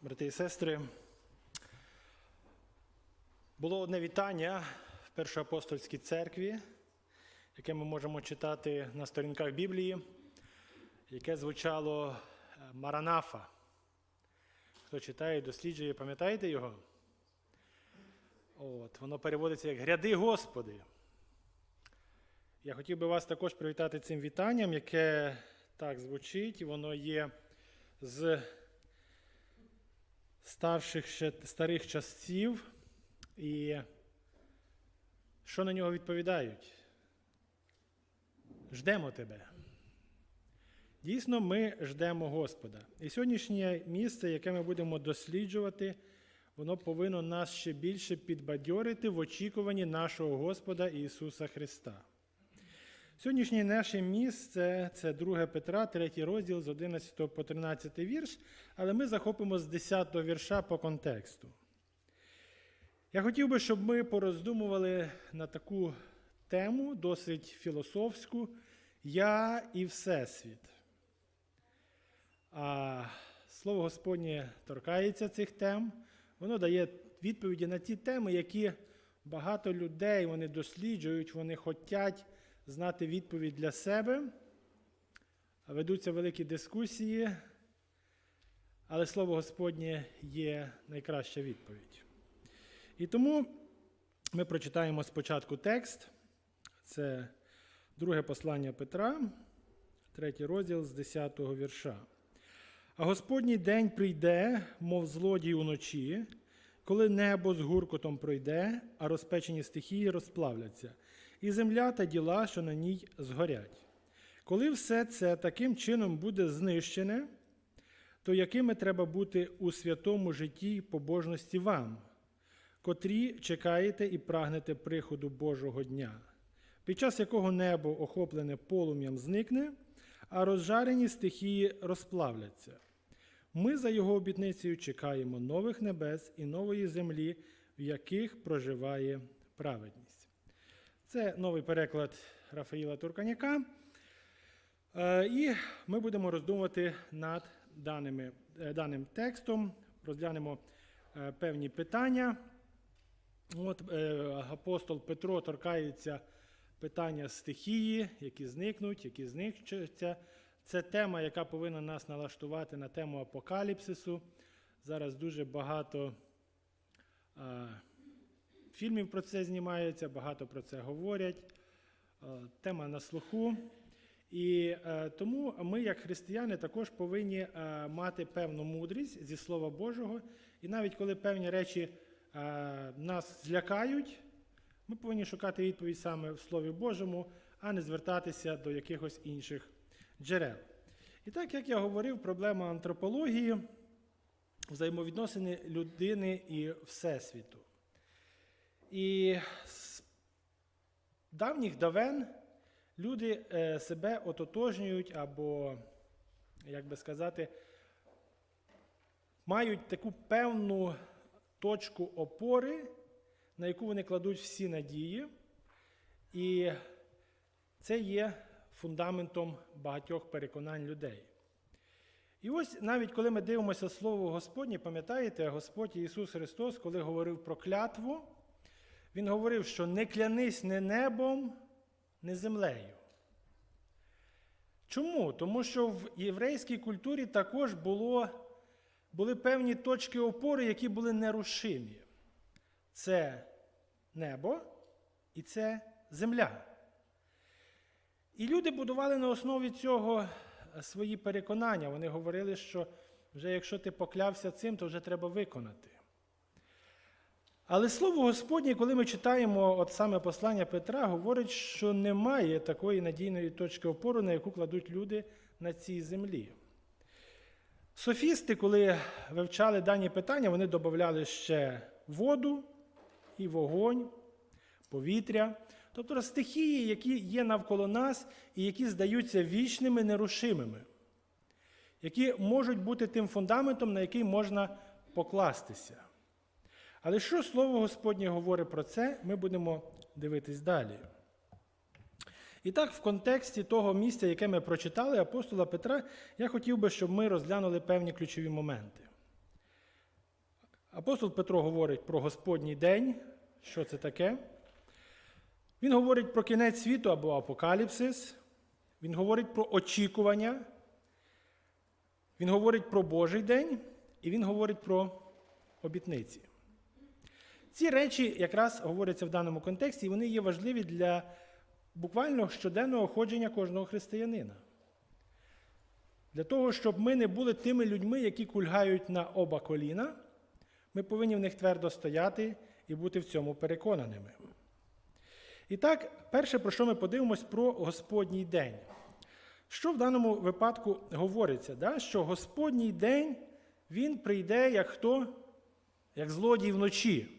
брати і сестри. Було одне вітання в Першоапостольській церкві, яке ми можемо читати на сторінках Біблії, яке звучало е, Маранафа. Хто читає, досліджує, пам'ятаєте його? От, воно переводиться як Гряди Господи. Я хотів би вас також привітати цим вітанням, яке так звучить, воно є з старших ще, старих часів. І що на нього відповідають? Ждемо тебе. Дійсно, ми ждемо Господа. І сьогоднішнє місце, яке ми будемо досліджувати, воно повинно нас ще більше підбадьорити в очікуванні нашого Господа Ісуса Христа. Сьогоднішнє наше місце це 2 Петра, 3 розділ з 11 по 13 вірш, але ми захопимо з 10 вірша по контексту. Я хотів би, щоб ми пороздумували на таку тему, досить філософську Я і Всесвіт. А Слово Господнє торкається цих тем, воно дає відповіді на ті теми, які багато людей вони досліджують, вони хочуть знати відповідь для себе. Ведуться великі дискусії, але Слово Господнє є найкраща відповідь. І тому ми прочитаємо спочатку текст. Це друге послання Петра, третій розділ з 10 вірша. А Господній день прийде, мов злодій уночі, коли небо з гуркотом пройде, а розпечені стихії розплавляться, і земля та діла, що на ній згорять. Коли все це таким чином буде знищене, то якими треба бути у святому житті й побожності вам, котрі чекаєте і прагнете приходу Божого дня, під час якого небо, охоплене полум'ям, зникне, а розжарені стихії розплавляться. Ми за його обітницею чекаємо нових небес і нової землі, в яких проживає праведність. Це новий переклад Рафаїла Турканяка. Е, І ми будемо роздумувати над даними, е, даним текстом, розглянемо е, певні питання. От апостол Петро торкається питання стихії, які зникнуть, які зникчаться. Це тема, яка повинна нас налаштувати на тему апокаліпсису. Зараз дуже багато фільмів про це знімаються, багато про це говорять. Е, тема на слуху. І е, тому ми, як християни, також повинні е, мати певну мудрість зі Слова Божого. І навіть коли певні речі нас злякають, ми повинні шукати відповідь саме в Слові Божому, а не звертатися до якихось інших джерел. І так, як я говорив, проблема антропології, взаємовідносини людини і Всесвіту. І з давніх давен люди е, себе ототожнюють або, як би сказати, мають таку певну точку опори, на яку вони кладуть всі надії. І це є фундаментом багатьох переконань людей. І ось навіть коли ми дивимося Слово Господнє, пам'ятаєте, Господь Ісус Христос, коли говорив про клятву, Він говорив, що не клянись не небом, не землею. Чому? Тому що в єврейській культурі також було, були певні точки опори, які були нерушимі. Це небо і це земля. І люди будували на основі цього свої переконання. Вони говорили, що вже якщо ти поклявся цим, то вже треба виконати. Але слово Господнє, коли ми читаємо от саме послання Петра, говорить, що немає такої надійної точки опору, на яку кладуть люди на цій землі. Софісти, коли вивчали дані питання, вони додавали ще воду і вогонь, повітря, тобто стихії, які є навколо нас і які здаються вічними, нерушимими, які можуть бути тим фундаментом, на який можна покластися. Але що Слово Господнє говорить про це, ми будемо дивитись далі. І так, в контексті того місця, яке ми прочитали, апостола Петра, я хотів би, щоб ми розглянули певні ключові моменти. Апостол Петро говорить про Господній день. Що це таке? Він говорить про кінець світу або апокаліпсис. Він говорить про очікування. Він говорить про Божий день, і він говорить про обітниці. Ці речі якраз говоряться в даному контексті, і вони є важливі для буквально щоденного ходження кожного християнина. Для того, щоб ми не були тими людьми, які кульгають на оба коліна, ми повинні в них твердо стояти і бути в цьому переконаними. І так, перше, про що ми подивимось, про Господній день. Що в даному випадку говориться? Да? Що Господній день він прийде як хто? Як злодій вночі.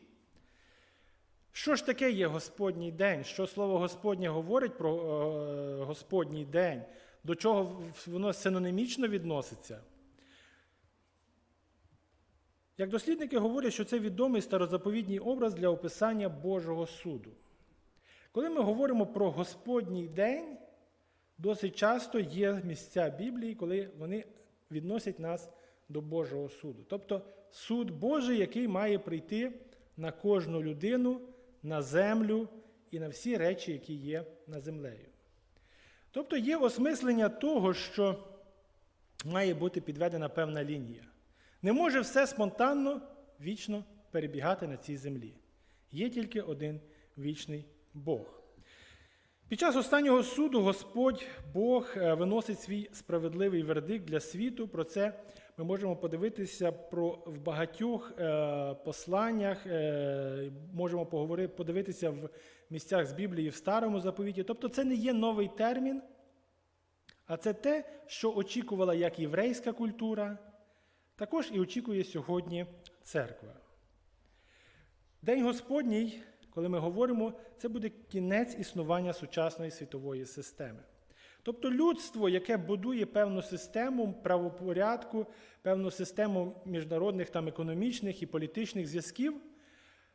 Що ж таке є Господній день? Що слово Господнє говорить про е, Господній день? До чого воно синонімічно відноситься? Як дослідники говорять, що це відомий старозаповідній образ для описання Божого суду. Коли ми говоримо про Господній день, досить часто є місця Біблії, коли вони відносять нас до Божого суду. Тобто суд Божий, який має прийти на кожну людину, на землю і на всі речі, які є на землею. Тобто є осмислення того, що має бути підведена певна лінія. Не може все спонтанно, вічно перебігати на цій землі. Є тільки один вічний Бог. Під час останнього суду Господь Бог е, виносить свій справедливий вердикт для світу. Про це ми можемо подивитися про, в багатьох е, посланнях, е, можемо поговорити, подивитися в місцях з Біблії в Старому заповіті. Тобто це не є новий термін, а це те, що очікувала як єврейська культура, також і очікує сьогодні церква. День Господній, коли ми говоримо, це буде кінець існування сучасної світової системи. Тобто людство, яке будує певну систему правопорядку, певну систему міжнародних там, економічних і політичних зв'язків,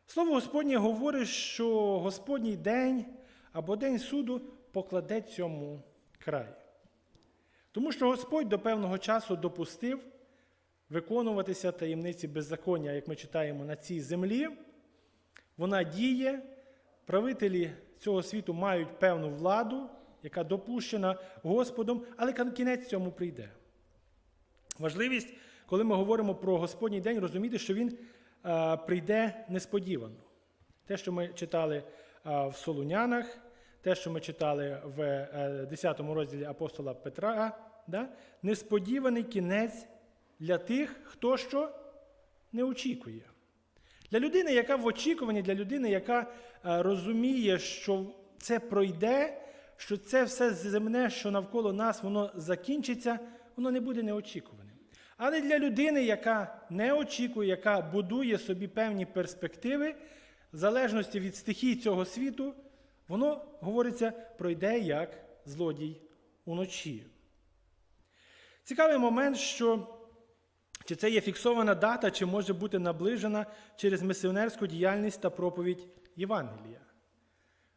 слово Господнє говорить, що Господній день або День суду покладе цьому край. Тому що Господь до певного часу допустив виконуватися таємниці беззаконня, як ми читаємо на цій землі. Вона діє, правителі цього світу мають певну владу, яка допущена Господом, але кінець цьому прийде. Важливість, коли ми говоримо про Господній день, розуміти, що він прийде несподівано. Те, що ми читали в Солунянах, те, що ми читали в а, 10 розділі апостола Петра, да? несподіваний кінець для тих, хто що не очікує. Для людини, яка в очікуванні, для людини, яка розуміє, що це пройде, що це все земне, що навколо нас, воно закінчиться, воно не буде неочікуваним. Але для людини, яка не очікує, яка будує собі певні перспективи, в залежності від стихій цього світу, воно говориться, пройде як злодій уночі. Цікавий момент, що чи це є фіксована дата, чи може бути наближена через місіонерську діяльність та проповідь Євангелія.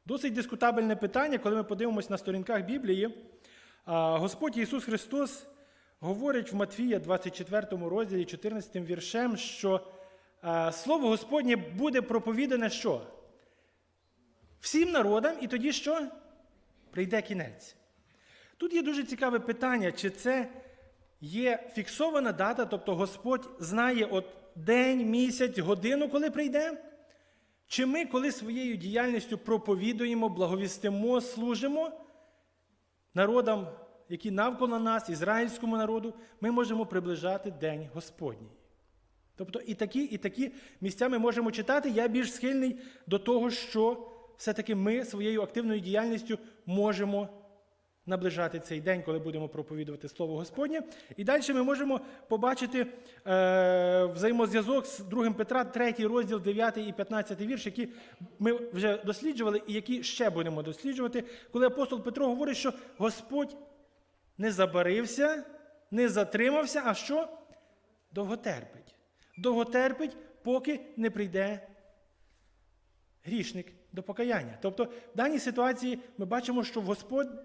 Досить дискутабельне питання, коли ми подивимося на сторінках Біблії. Господь Ісус Христос говорить в Матвія, 24 розділі, 14 віршем, що Слово Господнє буде проповідане що? Всім народам, і тоді що? Прийде кінець. Тут є дуже цікаве питання, чи це є фіксована дата, тобто Господь знає от день, місяць, годину, коли прийде? Чи ми, коли своєю діяльністю проповідуємо, благовістимо, служимо народам, які навколо нас, ізраїльському народу, ми можемо приближати День Господній. Тобто і такі, і такі місця ми можемо читати. Я більш схильний до того, що все-таки ми своєю активною діяльністю можемо наближати цей день, коли будемо проповідувати Слово Господнє. І далі ми можемо побачити е, взаємозв'язок з 2 Петра, 3 розділ, 9 і 15 вірш, які ми вже досліджували і які ще будемо досліджувати, коли апостол Петро говорить, що Господь не забарився, не затримався, а що? Довго терпить. Довго терпить, поки не прийде грішник до покаяння. Тобто, в даній ситуації ми бачимо, що в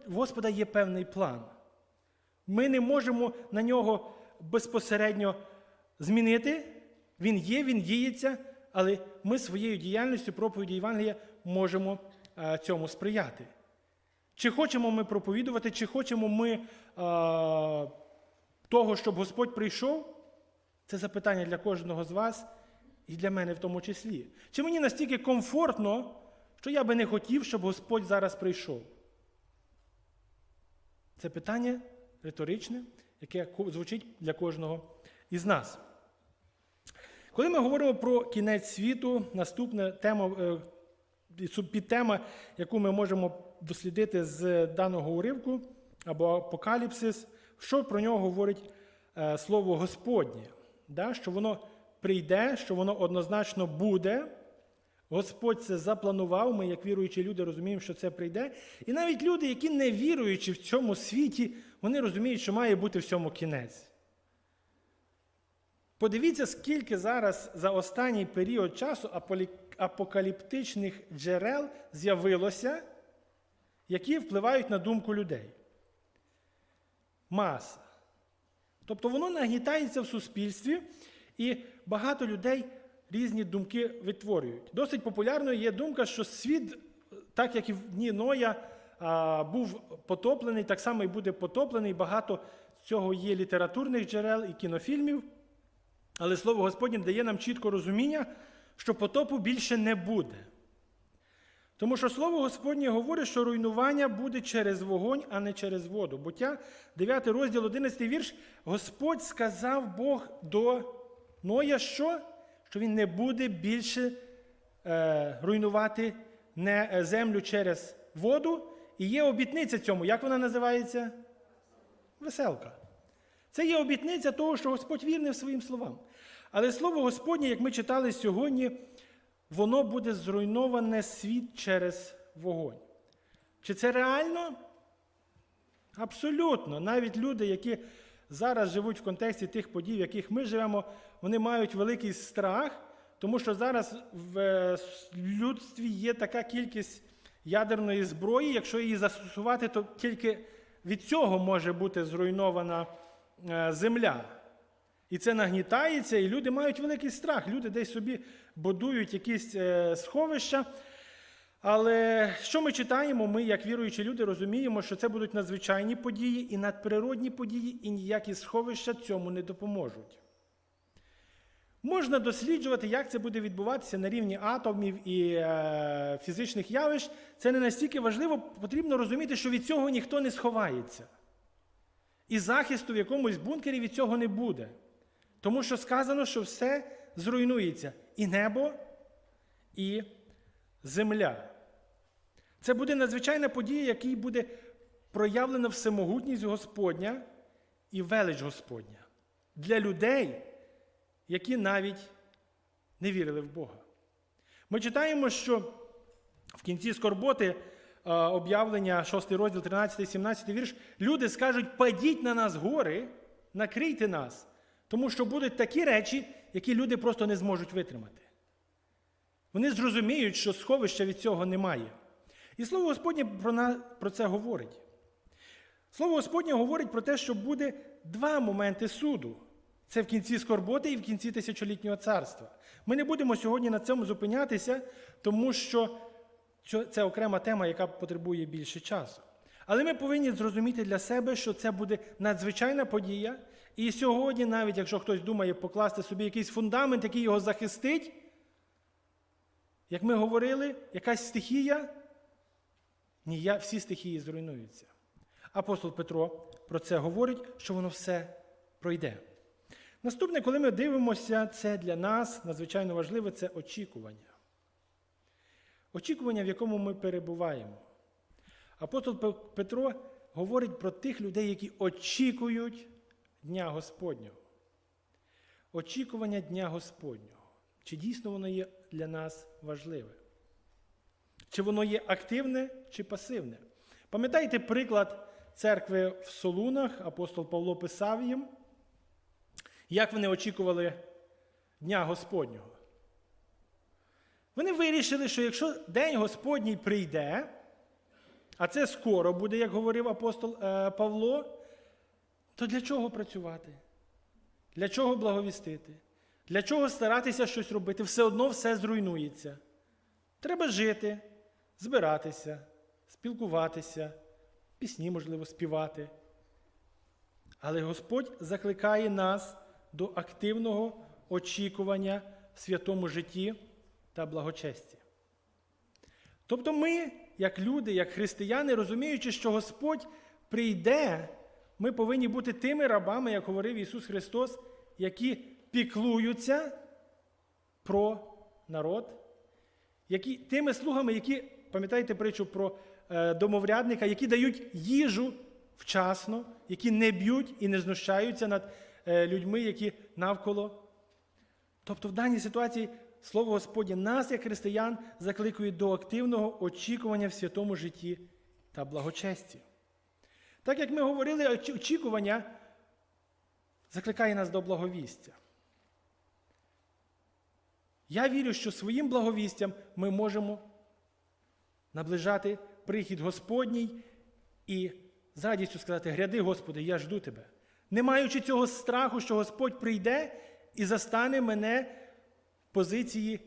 Господа є певний план. Ми не можемо на нього безпосередньо змінити Він є, він діється, але ми своєю діяльністю проповіді Євангелія можемо е, цьому сприяти. Чи хочемо ми проповідувати, чи хочемо ми е, того, щоб Господь прийшов? Це запитання для кожного з вас і для мене в тому числі. Чи мені настільки комфортно, що я би не хотів, щоб Господь зараз прийшов? Це питання риторичне, яке звучить для кожного із нас. Коли ми говоримо про кінець світу, наступна тема, е, підтема, яку ми можемо дослідити з даного уривку або апокаліпсис, що про нього говорить е, слово Господнє, що воно прийде, що воно однозначно буде. Господь це запланував. Ми, як віруючі люди, розуміємо, що це прийде. І навіть люди, які не віруючи в цьому світі, вони розуміють, що має бути всьому кінець. Подивіться, скільки зараз за останній період часу апокаліптичних джерел з'явилося, які впливають на думку людей. Маса. Тобто воно нагнітається в суспільстві, і багато людей різні думки витворюють. Досить популярною є думка, що світ, так як і в дні Ноя, був потоплений, так само і буде потоплений. Багато цього є літературних джерел і кінофільмів. Але Слово Господнє дає нам чітко розуміння, що потопу більше не буде. Тому що Слово Господнє говорить, що руйнування буде через вогонь, а не через воду. Буття, 9 розділ, 11 вірш, Господь сказав Бог до Ноя, що? Що він не буде більше е, руйнувати не, е, землю через воду. І є обітниця цьому. Як вона називається? Веселка. Це є обітниця того, що Господь вірний своїм словам. Але слово Господнє, як ми читали сьогодні, воно буде зруйноване світ через вогонь. Чи це реально? Абсолютно. Навіть люди, які зараз живуть в контексті тих подій, в яких ми живемо, вони мають великий страх, тому що зараз в е, людстві є така кількість ядерної зброї, якщо її застосувати, то тільки від цього може бути зруйнована е, земля. І це нагнітається, і люди мають великий страх. Люди десь собі будують якісь е, сховища. Але що ми читаємо, ми, як віруючі люди, розуміємо, що це будуть надзвичайні події і надприродні події, і ніякі сховища цьому не допоможуть. Можна досліджувати, як це буде відбуватися на рівні атомів і е, фізичних явищ. Це не настільки важливо, потрібно розуміти, що від цього ніхто не сховається. І захисту в якомусь бункері від цього не буде. Тому що сказано, що все зруйнується і небо, і земля. Це буде надзвичайна подія, якій буде проявлена всемогутність Господня і велич Господня для людей, які навіть не вірили в Бога. Ми читаємо, що в кінці скорботи е, об'явлення 6 розділ, 13, 17 вірш, люди скажуть: падіть на нас гори, накрийте нас, тому що будуть такі речі, які люди просто не зможуть витримати. Вони зрозуміють, що сховища від цього немає. І слово Господнє про, це говорить. Слово Господнє говорить про те, що буде два моменти суду. Це в кінці скорботи і в кінці тисячолітнього царства. Ми не будемо сьогодні на цьому зупинятися, тому що це окрема тема, яка потребує більше часу. Але ми повинні зрозуміти для себе, що це буде надзвичайна подія. І сьогодні, навіть якщо хтось думає покласти собі якийсь фундамент, який його захистить, як ми говорили, якась стихія, ні, я- всі стихії зруйнуються. Апостол Петро про це говорить, що воно все пройде. Наступне, коли ми дивимося, це для нас надзвичайно важливе це очікування. Очікування, в якому ми перебуваємо. Апостол Петро говорить про тих людей, які очікують Дня Господнього. Очікування Дня Господнього. Чи дійсно воно є для нас важливе? Чи воно є активне чи пасивне? Пам'ятаєте приклад церкви в Солунах, апостол Павло писав їм, як вони очікували Дня Господнього? Вони вирішили, що якщо День Господній прийде, а це скоро буде, як говорив апостол е, Павло, то для чого працювати? Для чого благовістити? Для чого старатися щось робити? Все одно все зруйнується. Треба жити, збиратися, спілкуватися, пісні, можливо, співати. Але Господь закликає нас до активного очікування в святому житті та благочесті. Тобто ми, як люди, як християни, розуміючи, що Господь прийде, ми повинні бути тими рабами, як говорив Ісус Христос, які піклуються про народ, які, тими слугами, які, пам'ятаєте притчу про е, домоврядника, які дають їжу вчасно, які не б'ють і не знущаються над людьми, які навколо. Тобто в даній ситуації Слово Господнє нас, як християн, закликає до активного очікування в святому житті та благочесті. Так як ми говорили, очікування закликає нас до благовістя. Я вірю, що своїм благовістям ми можемо наближати прихід Господній і з радістю сказати: Гряди, Господи, я жду Тебе. Не маючи цього страху, що Господь прийде і застане мене в позиції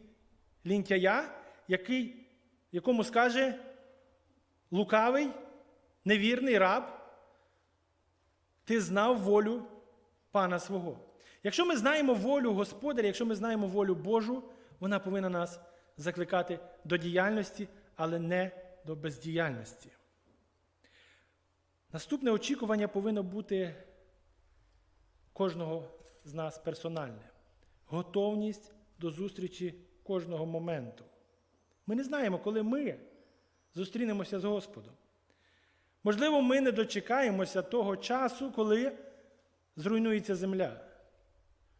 лінтяя, який, якому скаже лукавий, невірний раб, ти знав волю пана свого. Якщо ми знаємо волю Господаря, якщо ми знаємо волю Божу, вона повинна нас закликати до діяльності, але не до бездіяльності. Наступне очікування повинно бути кожного з нас персональне. Готовність до зустрічі кожного моменту. Ми не знаємо, коли ми зустрінемося з Господом. Можливо, ми не дочекаємося того часу, коли зруйнується земля.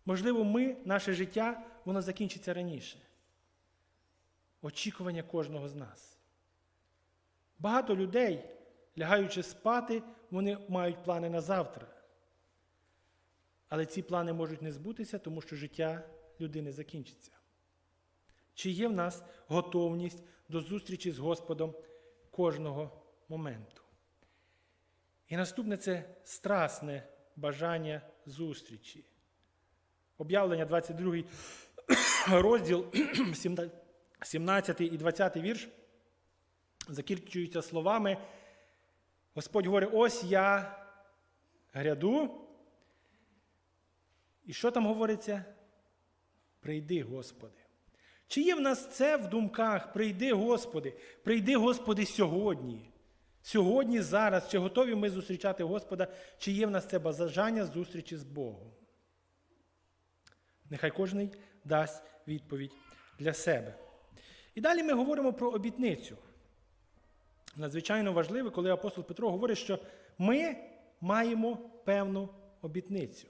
Можливо, ми, наше життя, воно закінчиться раніше. Очікування кожного з нас. Багато людей, лягаючи спати, вони мають плани на завтра. Але ці плани можуть не збутися, тому що життя людини закінчиться. Чи є в нас готовність до зустрічі з Господом кожного моменту? І наступне це страсне бажання зустрічі. Об'явлення 22 розділ, 17 і 20 вірш, закінчуються словами. Господь говорить: ось я гряду. І що там говориться? Прийди, Господи. Чи є в нас це в думках? Прийди, Господи, прийди, Господи, сьогодні. Сьогодні, зараз, чи готові ми зустрічати Господа, чи є в нас це бажання зустрічі з Богом? Нехай кожен дасть відповідь для себе. І далі ми говоримо про обітницю. Надзвичайно важливо, коли апостол Петро говорить, що ми маємо певну обітницю.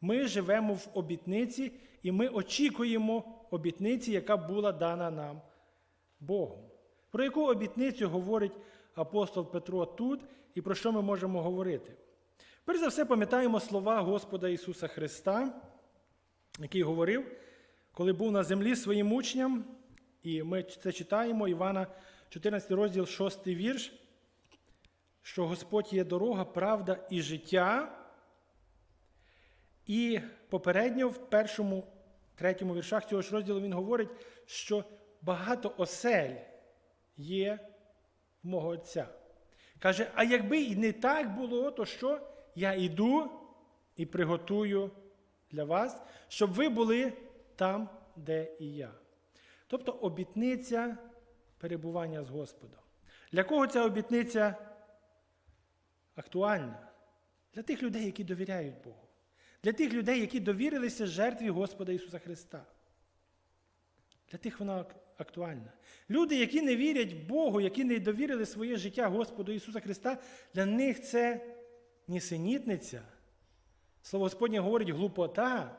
Ми живемо в обітниці і ми очікуємо обітниці, яка була дана нам Богом. Про яку обітницю говорить апостол Петро тут і про що ми можемо говорити? Перш за все, пам'ятаємо слова Господа Ісуса Христа, який говорив, коли був на землі своїм учням, і ми це читаємо, Івана, 14 розділ, 6 вірш, що Господь є дорога, правда і життя. І попередньо в першому, третьому віршах цього ж розділу він говорить, що багато осель є в мого Отця. Каже, а якби і не так було, то що? Я йду і приготую для вас, щоб ви були там, де і я. Тобто обітниця перебування з Господом. Для кого ця обітниця актуальна? Для тих людей, які довіряють Богу. Для тих людей, які довірилися жертві Господа Ісуса Христа. Для тих вона актуальна. Люди, які не вірять Богу, які не довірили своє життя Господу Ісуса Христа, для них це нісенітниця. Слово Господнє говорить глупота,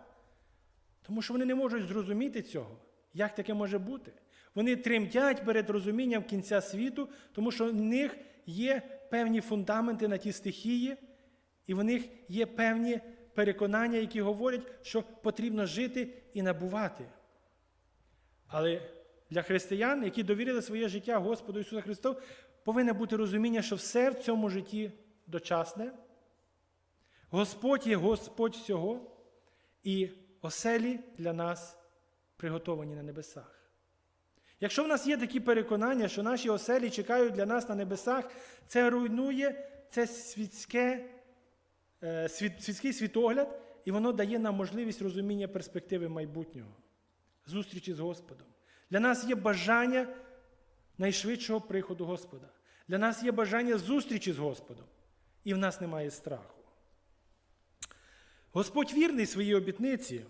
тому що вони не можуть зрозуміти цього. Як таке може бути? Вони тремтять перед розумінням кінця світу, тому що в них є певні фундаменти на ті стихії, і в них є певні переконання, які говорять, що потрібно жити і набувати. Але для християн, які довірили своє життя Господу Ісусу Христу, повинне бути розуміння, що все в цьому житті дочасне. Господь є Господь всього, і оселі для нас приготовані на небесах. Якщо в нас є такі переконання, що наші оселі чекають для нас на небесах, це руйнує це світське, світ, світський світогляд, і воно дає нам можливість розуміння перспективи майбутнього, зустрічі з Господом. Для нас є бажання найшвидшого приходу Господа. Для нас є бажання зустрічі з Господом, і в нас немає страху. Господь вірний своїй обітниці.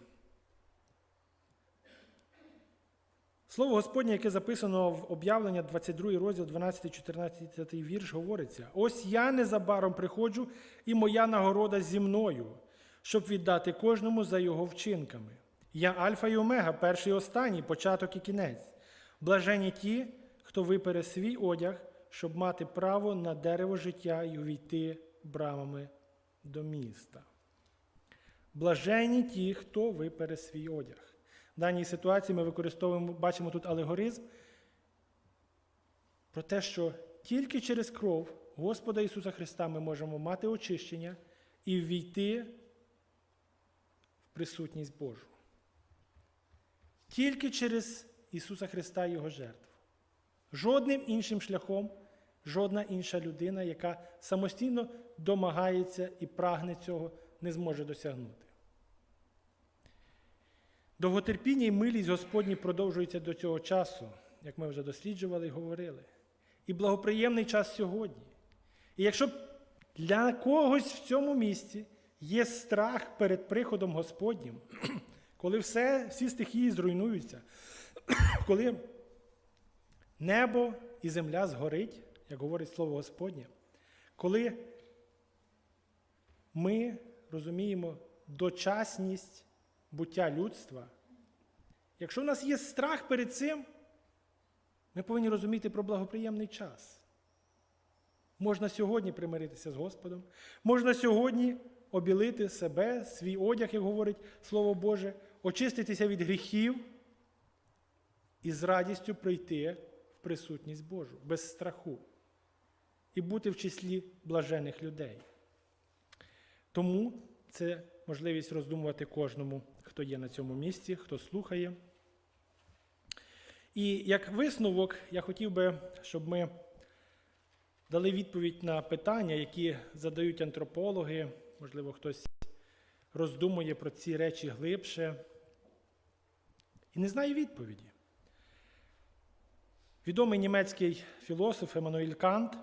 Слово Господнє, яке записано в об'явлення 22 розділ, 12-14 вірш, говориться: Ось я незабаром приходжу, і моя нагорода зі мною, щоб віддати кожному за його вчинками. Я Альфа і Омега, перший і останній, початок і кінець. Блажені ті, хто випере свій одяг, щоб мати право на дерево життя і увійти брамами до міста. Блажені ті, хто випере свій одяг. В даній ситуації ми використовуємо, бачимо тут алегоризм про те, що тільки через кров Господа Ісуса Христа ми можемо мати очищення і ввійти в присутність Божу. Тільки через Ісуса Христа і Його жертву. Жодним іншим шляхом, жодна інша людина, яка самостійно домагається і прагне цього, не зможе досягнути. Довготерпіння і милість Господні продовжуються до цього часу, як ми вже досліджували і говорили. І благоприємний час сьогодні. І якщо для когось в цьому місці є страх перед приходом Господнім, коли все, всі стихії зруйнуються, коли небо і земля згорить, як говорить Слово Господнє, коли ми розуміємо дочасність буття людства, якщо в нас є страх перед цим, ми повинні розуміти про благоприємний час. Можна сьогодні примиритися з Господом, можна сьогодні обілити себе, свій одяг, як говорить Слово Боже, очиститися від гріхів і з радістю прийти в присутність Божу, без страху, і бути в числі блажених людей. Тому це можливість роздумувати кожному, хто є на цьому місці, хто слухає. І як висновок, я хотів би, щоб ми дали відповідь на питання, які задають антропологи, можливо, хтось роздумує про ці речі глибше і не знає відповіді. Відомий німецький філософ Еммануїль Кант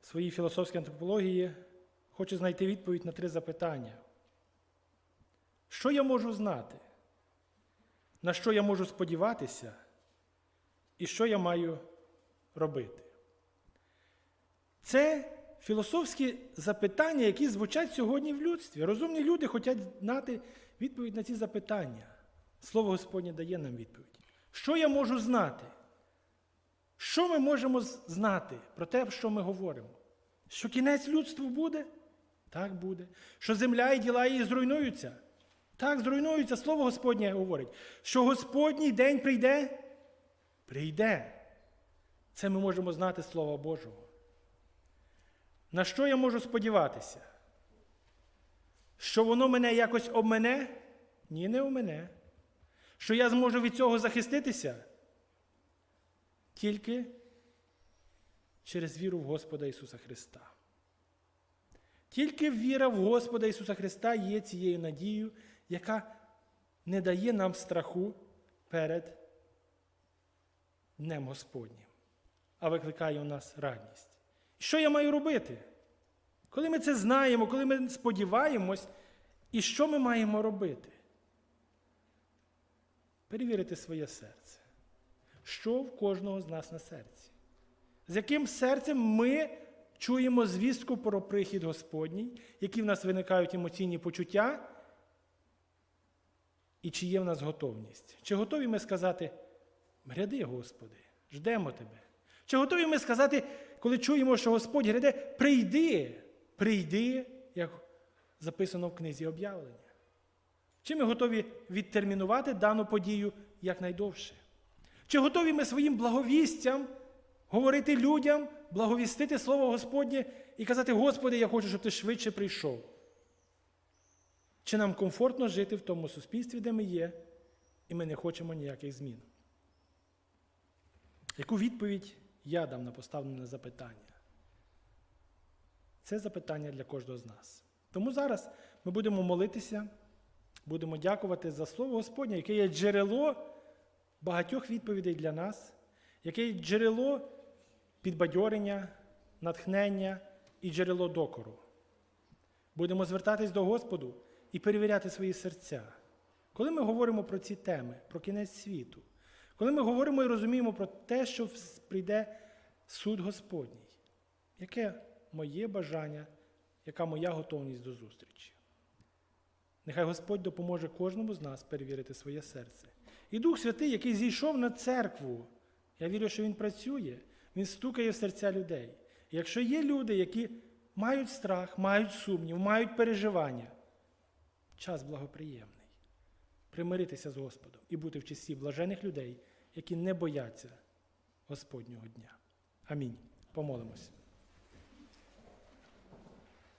в своїй філософській антропології хоче знайти відповідь на три запитання. Що я можу знати? На що я можу сподіватися? І що я маю робити? Це філософські запитання, які звучать сьогодні в людстві. Розумні люди хочуть знати відповідь на ці запитання. Слово Господнє дає нам відповідь. Що я можу знати? Що ми можемо знати про те, що ми говоримо? Що кінець людству буде? Так буде. Що земля і діла її зруйнуються? Так, зруйнуються. Слово Господнє говорить. Що Господній день прийде? Прийде. Це ми можемо знати Слова Божого. На що я можу сподіватися? Що воно мене якось обмене? Ні, не обмене. Що я зможу від цього захиститися? Тільки через віру в Господа Ісуса Христа. Тільки віра в Господа Ісуса Христа є цією надією, яка не дає нам страху перед Днем Господнім, а викликає у нас радість. Що я маю робити? Коли ми це знаємо, коли ми сподіваємось, і що ми маємо робити? Перевірити своє серце. Що в кожного з нас на серці? З яким серцем ми чуємо звістку про прихід Господній, які в нас виникають емоційні почуття, і чи є в нас готовність? Чи готові ми сказати, гряди, Господи, ждемо Тебе? Чи готові ми сказати, коли чуємо, що Господь гряде, прийди, прийди, як записано в книзі об'явлення? Чи ми готові відтермінувати дану подію якнайдовше? Чи готові ми своїм благовістям говорити людям, благовістити Слово Господнє і казати, Господи, я хочу, щоб ти швидше прийшов? Чи нам комфортно жити в тому суспільстві, де ми є, і ми не хочемо ніяких змін? Яку відповідь я дам на поставлене запитання? Це запитання для кожного з нас. Тому зараз ми будемо молитися, будемо дякувати за Слово Господнє, яке є джерело багатьох відповідей для нас, яке є джерело підбадьорення, натхнення і джерело докору. Будемо звертатись до Господу і перевіряти свої серця. Коли ми говоримо про ці теми, про кінець світу, коли ми говоримо і розуміємо про те, що прийде суд Господній, яке моє бажання, яка моя готовність до зустрічі? Нехай Господь допоможе кожному з нас перевірити своє серце. І Дух Святий, який зійшов на церкву, я вірю, що Він працює, Він стукає в серця людей. І якщо є люди, які мають страх, мають сумнів, мають переживання, час благоприємний. Примиритися з Господом і бути в числі блажених людей, які не бояться Господнього дня. Амінь. Помолимось.